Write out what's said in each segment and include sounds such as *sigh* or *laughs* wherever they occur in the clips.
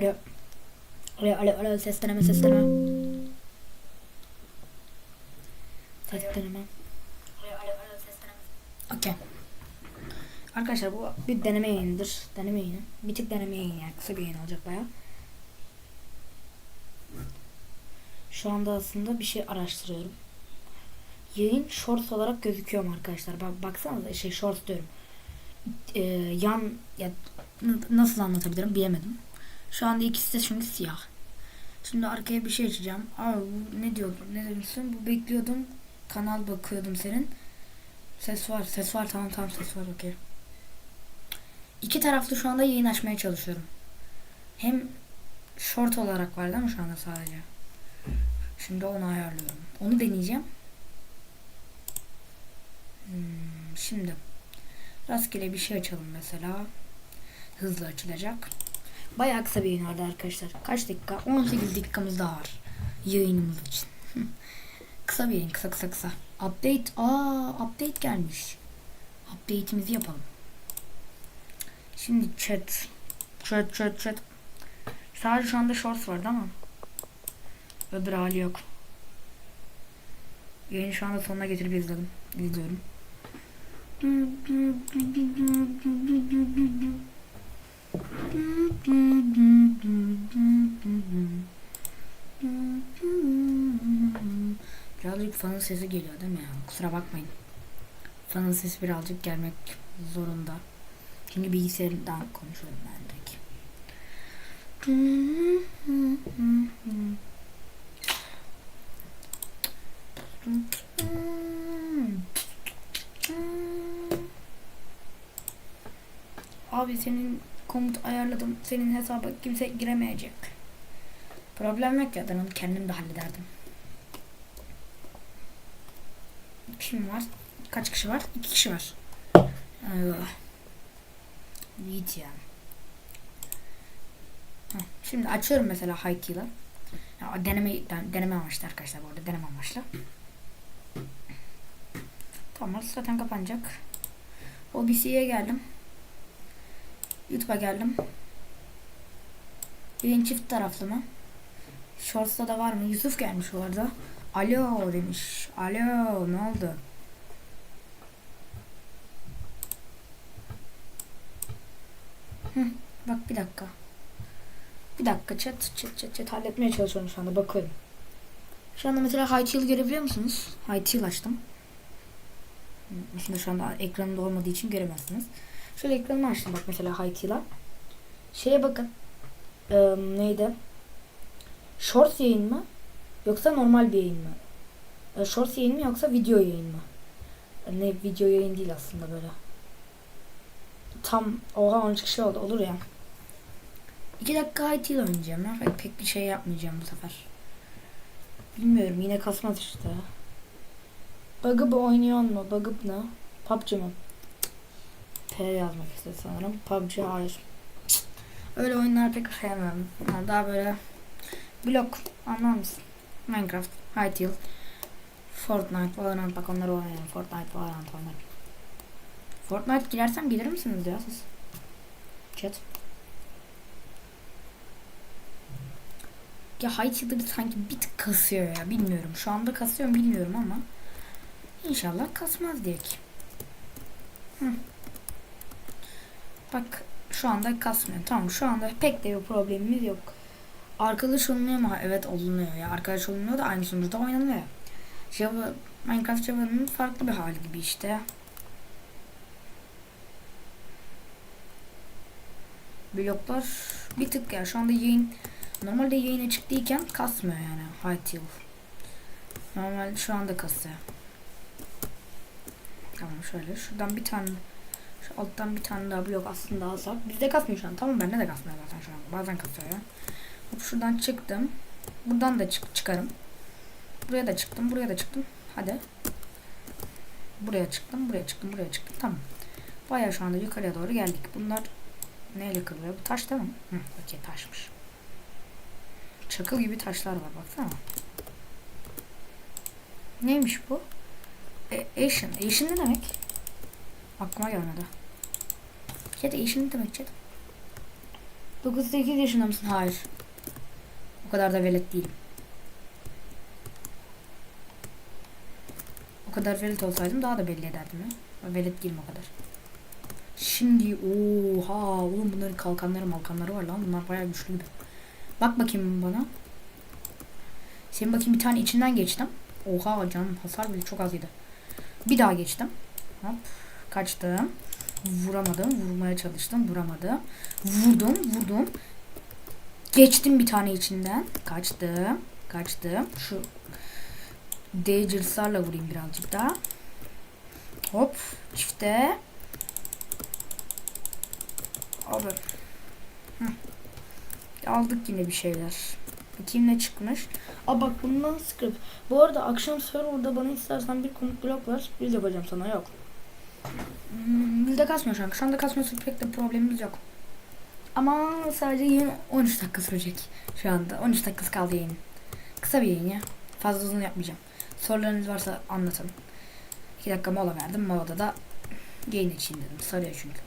Alo. Alo alo alo ses deneme ses deneme. Ses deneme. Okey. Arkadaşlar bu bir deneme yayınıdır. Deneme yayını. Bir tık deneme yayını yani. Kısa bir yayın olacak baya. Şu anda aslında bir şey araştırıyorum. Yayın shorts olarak gözüküyor mu arkadaşlar? Bak baksanıza şey shorts diyorum. Ee, yan ya nasıl anlatabilirim bilemedim. Şu anda ikisi de çünkü siyah. Şimdi arkaya bir şey açacağım. Abi bu ne diyordun? Ne demişsin? Bu bekliyordum. Kanal bakıyordum senin. Ses var. Ses var. Tamam tamam ses var. Okey. İki taraflı şu anda yayın açmaya çalışıyorum. Hem short olarak var değil mi şu anda sadece? Şimdi onu ayarlıyorum. Onu deneyeceğim. Hmm, şimdi rastgele bir şey açalım mesela. Hızlı açılacak. Bayağı kısa bir yayın vardı arkadaşlar. Kaç dakika? 18 dakikamız daha var. Yayınımız için. kısa bir yayın. Kısa kısa kısa. Update. Aa update gelmiş. Update'imizi yapalım. Şimdi chat. Chat chat chat. Sadece şu anda shorts vardı ama. Öbür hali yok. Yayını şu anda sonuna getirip izledim. İzliyorum. Birazcık fanın sesi geliyor değil mi ya? Kusura bakmayın. Fanın sesi birazcık gelmek zorunda. Çünkü bilgisayardan konuşuyorum ben direkt. Abi senin komut ayarladım. Senin hesaba kimse giremeyecek. Problem yok ya ben onu kendim de hallederdim. Kim var? Kaç kişi var? İki kişi var. Yiğit ya. Şimdi açıyorum mesela Hayki'yle. Ya, deneme, den- deneme amaçlı arkadaşlar bu arada deneme amaçlı. Tamam zaten kapanacak. OBC'ye geldim. YouTube'a geldim. Yayın çift taraflı mı? Shorts'ta da var mı? Yusuf gelmiş bu arada. Alo demiş. Alo ne oldu? Hı, bak bir dakika. Bir dakika chat chat chat chat halletmeye çalışıyorum şu anda bakıyorum. Şu anda mesela High Teal görebiliyor musunuz? High Teal açtım. Şimdi şu anda ekranımda olmadığı için göremezsiniz. Şöyle ekranımı açtım bak mesela Teal'a. Şeye bakın. Ee, neydi? Shorts yayın mı? Yoksa normal bir yayın mı? Ee, shorts yayın mı yoksa video yayın mı? Ee, Ne video yayın değil aslında böyle. Tam oha 13 kişi oldu olur ya. 2 dakika IT ile oynayacağım ya. Pek bir şey yapmayacağım bu sefer. Bilmiyorum yine kasmaz işte. Bug'ı oynuyor mu? Bug'ı ne? PUBG mı? P yazmak istedi sanırım. PUBG hayır. Öyle oyunlar pek sevmem. Yani daha böyle blok anlar mısın? Minecraft, Hytale, Fortnite, Valorant bak onları oynayalım. Fortnite, Valorant oynarım. Fortnite girersem gelir misiniz ya siz? Chat. Ya Hytale'da sanki bir tık kasıyor ya bilmiyorum. Şu anda kasıyor bilmiyorum ama İnşallah kasmaz diye ki. Hı. Bak şu anda kasmıyor. Tamam şu anda pek de bir problemimiz yok. Arkadaş olunuyor mu? Evet olunuyor ya. Arkadaş olunuyor da aynı sunucuda oynanıyor. Java, Minecraft Java'nın farklı bir hali gibi işte. Bloklar bir tık ya. Şu anda yayın normalde yayına çıktıyken kasmıyor yani. Hytale. Normal şu anda kasıyor. Tamam şöyle şuradan bir tane şu alttan bir tane daha blok aslında alsak bizde kasmıyor şu an tamam bende de kasmıyor zaten şu an. Bazen kasıyor ya. Hop şuradan çıktım. Buradan da çık çıkarım. Buraya da çıktım buraya da çıktım. Hadi. Buraya çıktım buraya çıktım buraya çıktım. Tamam. Bayağı şu anda yukarıya doğru geldik. Bunlar neyle kırılıyor? Bu taş değil mi? Hı, okey taşmış. Çakıl gibi taşlar var baksana. Neymiş bu? E, Asian. Asian ne demek? Aklıma gelmedi. Chat Asian ne demek chat? 9-8 yaşında mısın? Hayır. O kadar da velet değilim. O kadar velet olsaydım daha da belli ederdim ya. Velet değilim o kadar. Şimdi oha oğlum bunların kalkanları malkanları var lan bunlar bayağı güçlü gibi. Bak bakayım bana. Senin bakayım bir tane içinden geçtim. Oha canım hasar bile çok az yedi. Bir daha geçtim. Hop kaçtım. Vuramadım. Vurmaya çalıştım. Vuramadım. Vurdum. Vurdum. Geçtim bir tane içinden. Kaçtım. Kaçtım. Şu Dangerous'larla vurayım birazcık daha. Hop. Çifte. Hı. Aldık yine bir şeyler. Bakayım ne çıkmış. Aa bak bundan script. Bu arada akşam serverda bana istersen bir komut blok ver. Sürpriz yapacağım sana yok. Hmm, bizde kasmıyor şu an. Şu anda kasmıyorsa pek de problemimiz yok. Ama sadece yayın 13 dakika sürecek şu anda. 13 dakikası kaldı yayın. Kısa bir yayın ya. Fazla uzun yapmayacağım. Sorularınız varsa anlatın. 2 dakika mola verdim. Molada da yayın için dedim. Sarıyor çünkü.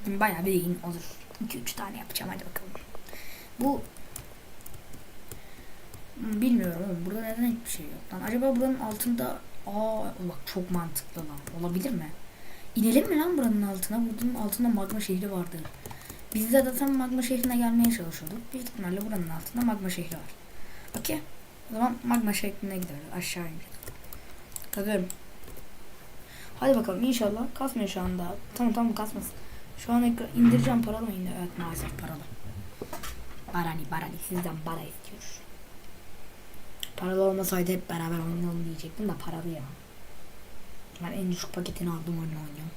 Bugün bayağı bir yayın olur. 2-3 tane yapacağım hadi bakalım. Bu Hmm, bilmiyorum. Burada neden hiçbir şey yok lan? Acaba buranın altında aa bak çok mantıklı lan. Olabilir mi? İnelim mi lan buranın altına? Buranın altında magma şehri vardır. Biz de zaten magma şehrine gelmeye çalışıyorduk. Büyük ihtimalle buranın altında magma şehri var. Okey. O zaman magma şehrine gidiyoruz. Aşağı ineceğiz. Kazıyorum. Hadi bakalım inşallah. Kasmıyor şu anda. Tamam tamam kasmasın. Şu an indireceğim paralı mı? Evet maalesef paralı. Barani barani sizden para istiyor. Paralı olmasaydı hep beraber oynayalım diyecektim de paralı ya. Ben en düşük paketini aldım oyunu oynuyorum.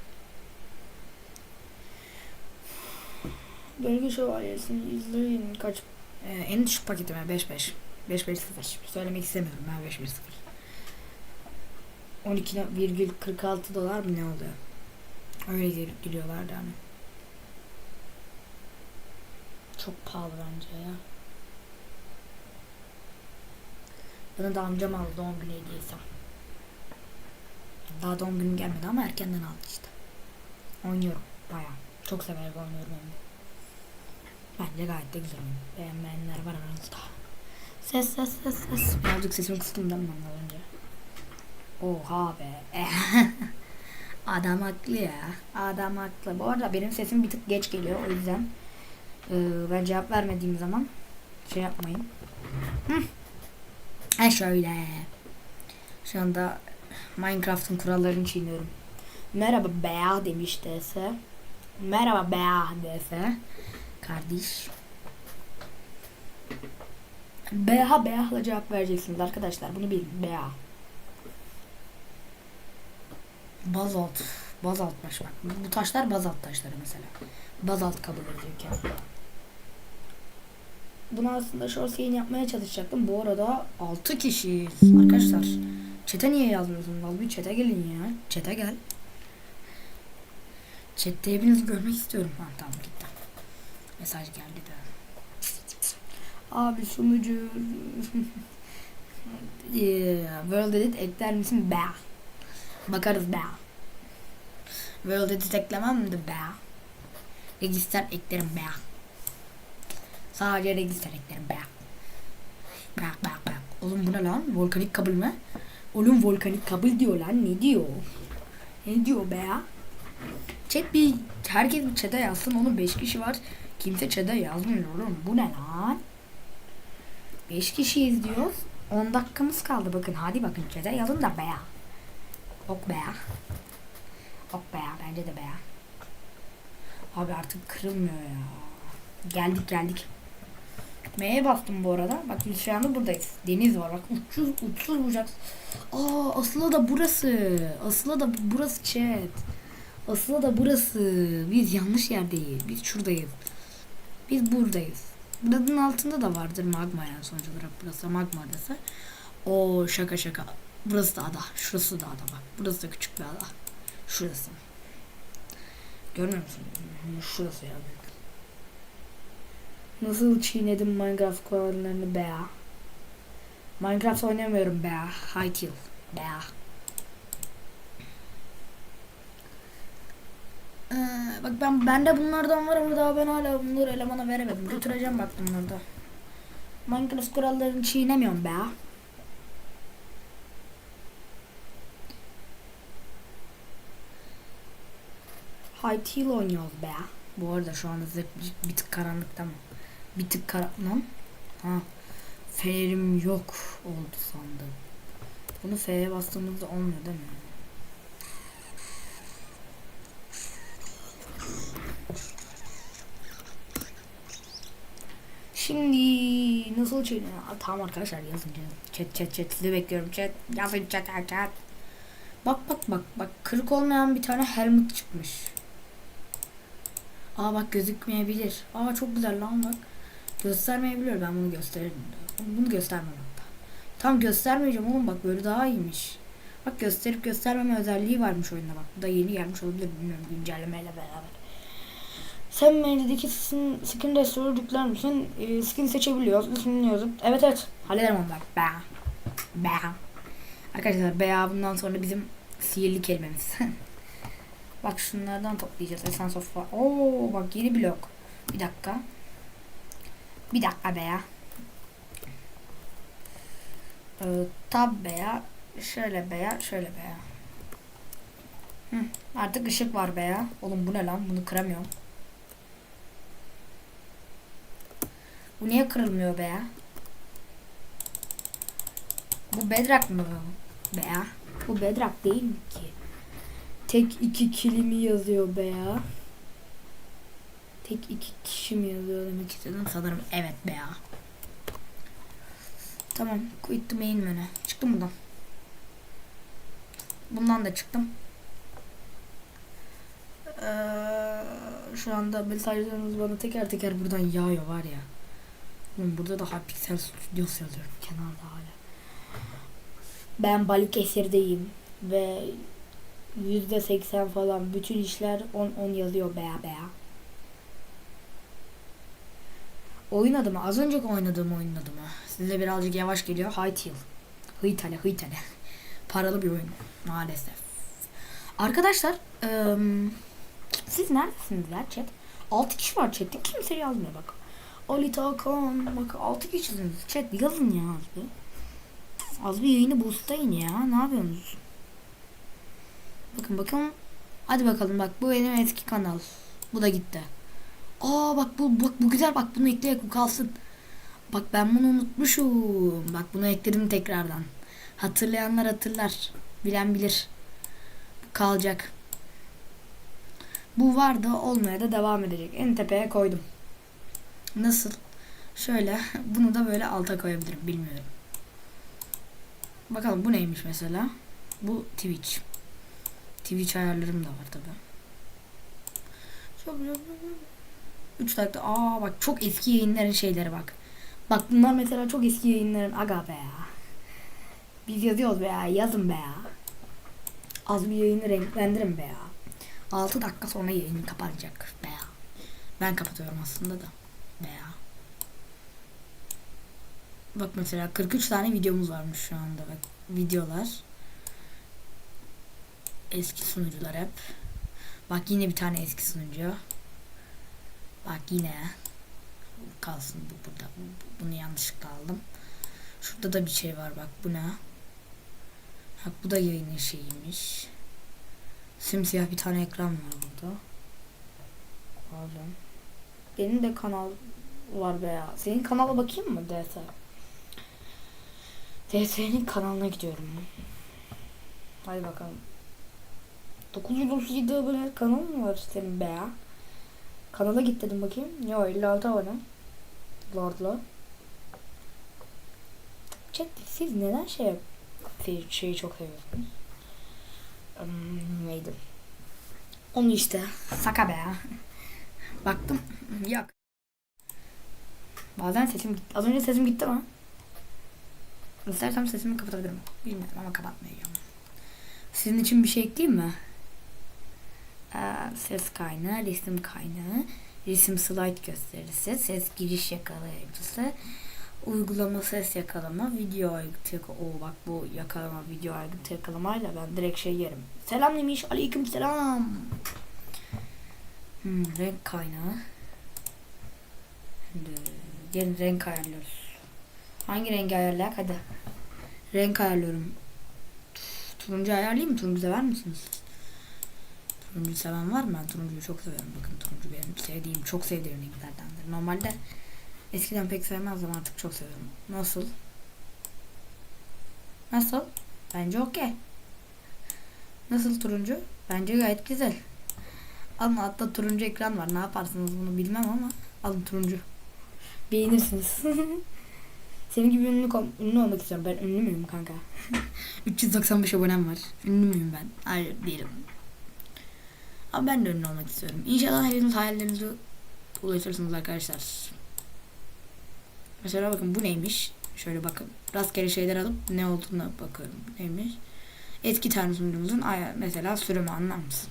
Bölge şövalyesini izleyin kaç ee, en düşük paketime 5-5 5-5-0 söylemek istemiyorum ben 5-1-0 12,46 dolar mı ne oluyor? Öyle gir- giriyorlardı hani. Çok pahalı bence ya. Bunu da amcam aldı doğum günü hediyesi. Daha doğum günüm gelmedi ama erkenden aldı işte. Oynuyorum bayağı. Çok severek oynuyorum onu. Bence gayet de güzel oyun. Beğenmeyenler var aranızda. Ses ses ses ses. Birazcık sesimi kıstım değil mi ondan önce? Oha be. *laughs* Adam haklı ya. Adam haklı. Bu arada benim sesim bir tık geç geliyor o yüzden. Ee, ben cevap vermediğim zaman şey yapmayın. Hı. Ha şöyle. Şu anda Minecraft'ın kurallarını çiğniyorum. Merhaba be demiş dese. Merhaba be dese. Kardeş. Beha Beha'la cevap vereceksiniz arkadaşlar. Bunu bilin. Beha. Bazalt. Bazaltmış bak. Bu taşlar bazalt taşları mesela. Bazalt kabul ediyorken. Bunu aslında short yayın yapmaya çalışacaktım. Bu arada 6 kişiyiz. Arkadaşlar çete niye yazmıyorsun? Vallahi çete gelin ya. Çete gel. Chat'te hepinizi görmek istiyorum. Ha tamam gitti. Mesaj geldi de. Abi sunucu Yeah, *laughs* World Edit ekler misin? Be. Bakarız be. World Edit eklemem de be. Register eklerim be. Sadece register eklerim be. Bak bak bak. Oğlum bu ne lan? Volkanik kabul mü? Oğlum volkanik kabul diyor lan. Ne diyor? Ne diyor be? Chat bir herkes bir chat'e yazsın oğlum 5 kişi var. Kimse chat'e yazmıyor oğlum. Bu ne lan? 5 kişi izliyoruz. 10 dakikamız kaldı bakın. Hadi bakın chat'e yazın da be. Ok be. Ok be bence de be. Abi artık kırılmıyor ya. Geldik geldik. M'ye bastım bu arada. Bak şu anda buradayız. Deniz var bak uçsuz uçsuz bucak. Aa aslında da burası. Aslında da burası chat. Aslında da burası. Biz yanlış yerdeyiz. Biz şuradayız. Biz buradayız. Buranın altında da vardır magma yani sonuç olarak burası magma adası. O şaka şaka. Burası da ada. Şurası da ada bak. Burası da küçük bir ada. Şurası. Görmüyor musun? Şurası ya. Nasıl çiğnedim Minecraft kurallarını be. Minecraft oynamıyorum be. High kill. Be. Ee, bak ben bende bunlardan var ama daha ben hala bunları elemana veremedim. Götüreceğim bak bunları da. Minecraft kurallarını çiğnemiyorum be. High Teal oynuyoruz be. Bu arada şu size bir, bir tık karanlıkta mı? Bir tık karanlık Ha. Fenerim yok oldu sandım. Bunu F'ye bastığımızda olmuyor değil mi? Şimdi nasıl çekiyor? Tamam arkadaşlar yazın. Chat chat chat sizi bekliyorum chat. Yazın chat chat. Bak bak bak bak kırık olmayan bir tane helmet çıkmış. Aa bak gözükmeyebilir. Aa çok güzel lan bak. Göstermeyebilir ben bunu gösteririm. Bunu göstermem hatta. Tam göstermeyeceğim oğlum bak böyle daha iyiymiş. Bak gösterip göstermeme özelliği varmış oyunda bak. Bu da yeni gelmiş olabilir bilmiyorum güncellemeyle beraber. Sen menüdeki skin, skin restore'u yükler misin? Ee, skin seçebiliyoruz. İsmini yazıp. Evet evet. Hallederim onları. Be. Be. Arkadaşlar be bundan sonra bizim sihirli kelimemiz. *laughs* bak şunlardan toplayacağız. Essence of. Oo bak yeni blok. Bir dakika. Bir dakika be ya. Ee, tab beya. Şöyle beya. Şöyle beya. Hı, artık ışık var beya. Oğlum bu ne lan? Bunu kıramıyorum. Bu niye kırılmıyor be ya? Bu bedrock mı? Be ya? Bu bedrock değil mi ki? Tek iki kilimi yazıyor be ya. Tek iki kişi mi yazıyor demek istedim sanırım. Evet be ya. Tamam. Quit the main menü. Çıktım buradan. Bundan da çıktım. Ee, şu anda mesajlarınız bana teker teker buradan yağıyor var ya. Burada da Hypixel Studios yazıyorum kenarda hala. Ben Balıkesir'deyim ve yüzde seksen falan bütün işler on on yazıyor beya beya. Oyun adı mı? Az önce oynadığım oyunun adı mı? Size birazcık yavaş geliyor. High. Hıytale hıytale. *laughs* Paralı bir oyun maalesef. Arkadaşlar ıı, siz neredesiniz ya chat? 6 kişi var chatte. Kimse yazmıyor bak. Ali Takan. Bak 6 kişisiniz. Chat yazın ya az bir. Az bir yayını boostlayın ya. Ne yapıyorsunuz? Bakın bakın. Hadi bakalım bak bu benim eski kanal. Bu da gitti. Aa bak bu bak bu güzel bak bunu ekleyek bu kalsın. Bak ben bunu unutmuşum. Bak bunu ekledim tekrardan. Hatırlayanlar hatırlar. Bilen bilir. Kalacak. Bu var da olmaya da devam edecek. En tepeye koydum. Nasıl? Şöyle *laughs* bunu da böyle alta koyabilirim bilmiyorum. Bakalım bu neymiş mesela? Bu Twitch. Twitch ayarlarım da var tabi. Çok 3 dakika. Aa bak çok eski yayınların şeyleri bak. Bak bunlar mesela çok eski yayınların aga be ya. Biz yazıyoruz be ya. Yazın be ya. Az bir yayını renklendirin be ya. 6 dakika sonra yayın kapanacak be ya. Ben kapatıyorum aslında da. Be ya. Bak mesela 43 tane videomuz varmış şu anda. Bak videolar. Eski sunucular hep. Bak yine bir tane eski sunucu. Bak yine. Kalsın bu burada. Bunu yanlışlıkla aldım. Şurada da bir şey var bak bu ne? Bak bu da yayının şeyiymiş. Simsiyah bir tane ekran var burada. Pardon. Benim de kanal var be. Senin kanala bakayım mı DS? DS'nin kanalına gidiyorum. Hadi bakalım. 937 abone kanal mı var senin be? Kanala git dedim bakayım. Yo 56 abone. Lord'la. Chat siz neden şey şey- şeyi çok seviyorsunuz? Hmm, neydi? Onu işte. Saka be ya. *laughs* Baktım. Yok. Bazen sesim gitti. Az önce sesim gitti ama. İstersem sesimi kapatabilirim. Bilmiyorum ama kapatmayacağım. Sizin için bir şey ekleyeyim mi? Ee, ses kaynağı, resim kaynağı, resim slide gösterisi, ses giriş yakalayıcısı, uygulama ses yakalama, video aygıtı. Oo bak bu yakalama, video aygıtı yakalamayla ben direkt şey yerim. Selam demiş, aleyküm selam. Hmm, renk kaynağı. Şimdi gelin renk ayarlıyoruz. Hangi rengi ayarlayak? Hadi. Renk ayarlıyorum. Turuncu ayarlayayım mı? Turuncu sever misiniz? Turuncu seven var mı? Ben turuncuyu çok severim. Bakın turuncu benim sevdiğim, çok sevdiğim renklerdendir. Normalde eskiden pek sevmezdim artık çok seviyorum. Nasıl? Nasıl? Bence okey. Nasıl turuncu? Bence gayet güzel. Alın hatta turuncu ekran var. Ne yaparsınız bunu bilmem ama alın turuncu. Beğenirsiniz. *laughs* Senin gibi ünlü, ünlü olmak istiyorum. Ben ünlü müyüm kanka? *laughs* 395 abonem var. Ünlü müyüm ben? Hayır değilim. Ama ben de ünlü olmak istiyorum. İnşallah hepiniz hayallerinize ulaşırsınız arkadaşlar. Mesela bakın bu neymiş? Şöyle bakın. Rastgele şeyler alıp ne olduğuna bakıyorum. Neymiş? Eski tanrı sunucumuzun mesela sürümü anlar mısın?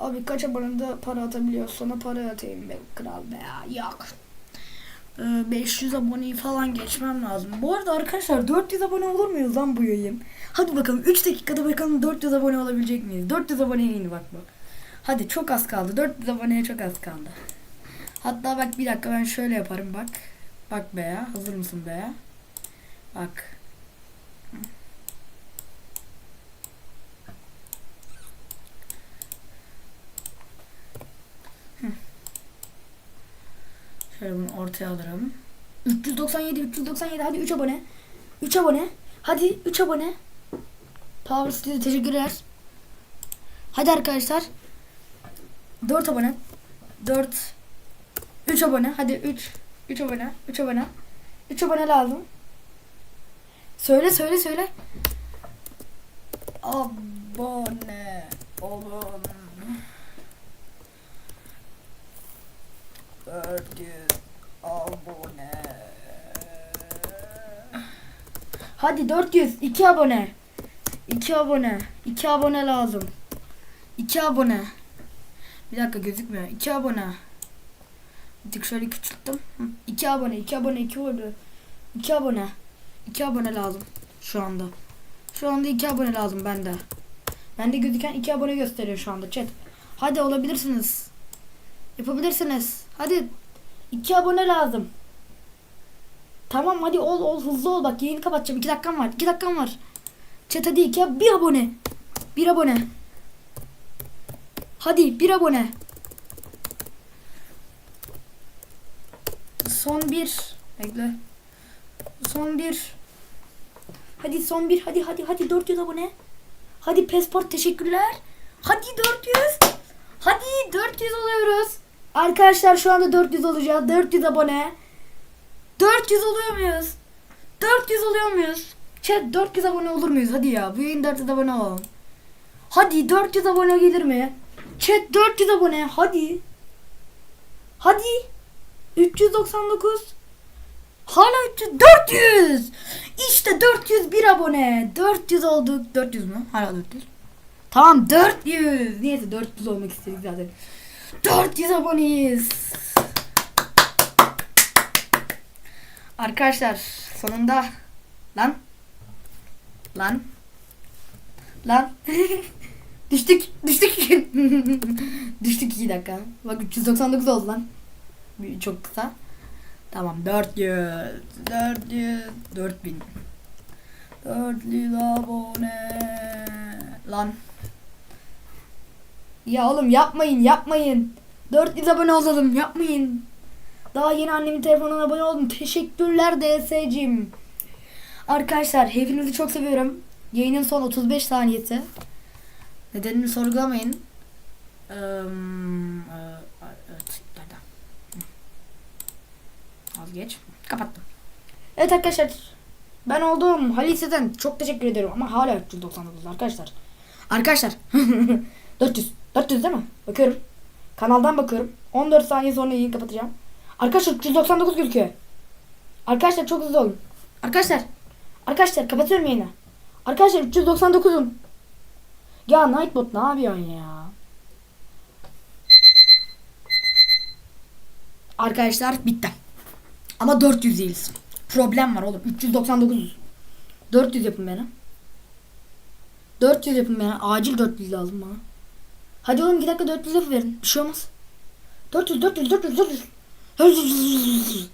Abi kaç abonede para atabiliyor? Sana para atayım be kral be. Yok. Ee, 500 aboneyi falan geçmem lazım. Bu arada arkadaşlar 400 abone olur muyuz lan bu yayın? Hadi bakalım 3 dakikada bakalım 400 abone olabilecek miyiz? 400 aboneye indi bak bak. Hadi çok az kaldı. 400 aboneye çok az kaldı. Hatta bak bir dakika ben şöyle yaparım bak. Bak be ya. Hazır mısın be ya? Bak. Şöyle bunu ortaya alırım. 397 397 hadi 3 abone. 3 abone. Hadi 3 abone. Power Studio teşekkürler. Hadi arkadaşlar. 4 abone. 4 3 abone. Hadi 3 3 abone. 3 abone. 3 abone lazım. Söyle söyle söyle. Abone olun. 400 abone. Hadi 400 2 abone. 2 abone. 2 abone lazım. 2 abone. Bir dakika gözükmüyor. 2 abone. Bir tık şöyle küçülttüm. 2 abone, 2 abone, 2 abone. 2 abone. 2 abone lazım şu anda. Şu anda 2 abone lazım bende. Bende gözüken 2 abone gösteriyor şu anda chat. Hadi olabilirsiniz. Yapabilirsiniz. Hadi 2 abone lazım. Tamam hadi ol ol hızlı ol bak yayını kapatacağım 2 dakikam var 2 dakikam var. Chat hadi 2 bir abone. 1 abone. Hadi 1 abone. Son bir. Bekle. Son bir. Hadi son bir. Hadi hadi hadi 400 abone. Hadi Pesport teşekkürler. Hadi 400. Hadi 400 oluyoruz. Arkadaşlar şu anda 400 olacağız. 400 abone. 400 oluyor muyuz? 400 oluyor muyuz? Chat 400 abone olur muyuz? Hadi ya. Bu yayın 400 abone olalım. Hadi 400 abone gelir mi? Chat 400 abone. Hadi. Hadi. 399. Hala 300. 400. İşte 401 abone. 400 olduk. 400 mü? Hala 400. Tamam 400. Niyeyse 400 olmak istedik zaten. 400 aboneyiz. Arkadaşlar sonunda. Lan. Lan. Lan. *laughs* Düştük düştük. *laughs* Düştük 2 dakika. Bak 399 oldu lan. Çok kısa. Tamam 400 400 4000 400 abone. Lan ya oğlum yapmayın yapmayın 400 abone olalım yapmayın daha yeni annemin telefonuna abone oldum. Teşekkürler DS'cim. Arkadaşlar hepinizi çok seviyorum. Yayının son 35 saniyesi. Nedenini sorgulamayın. E? Hı. Az geç. Kapattım. Evet arkadaşlar. Ben oldum. Halil Sezen. Çok teşekkür ederim ama hala 399 arkadaşlar. Arkadaşlar. *laughs* 400. 400 değil mi? Bakıyorum. Kanaldan bakıyorum. 14 saniye sonra yayını kapatacağım. Arkadaşlar 399 gözüküyor. Arkadaşlar çok hızlı olun. Arkadaşlar. Arkadaşlar kapatıyorum yayını. Arkadaşlar 399'um. Ya Nightbot ne yapıyorsun ya? Arkadaşlar bitti. Ama 400 değiliz. Problem var oğlum. 399. 400 yapın beni. 400 yapın bana. Acil 400 lazım bana. Hadi oğlum 2 dakika 400 yapıverin. Bir şey olmaz. 400 400 400 400. 400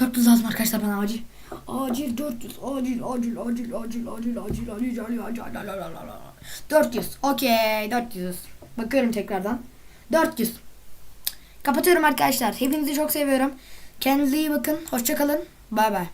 400 lazım arkadaşlar bana acil. Acil 400 acil acil acil acil acil acil acil acil acil acil 400 okey 400 bakıyorum tekrardan 400 kapatıyorum arkadaşlar hepinizi çok seviyorum kendinize iyi bakın hoşça kalın bay bay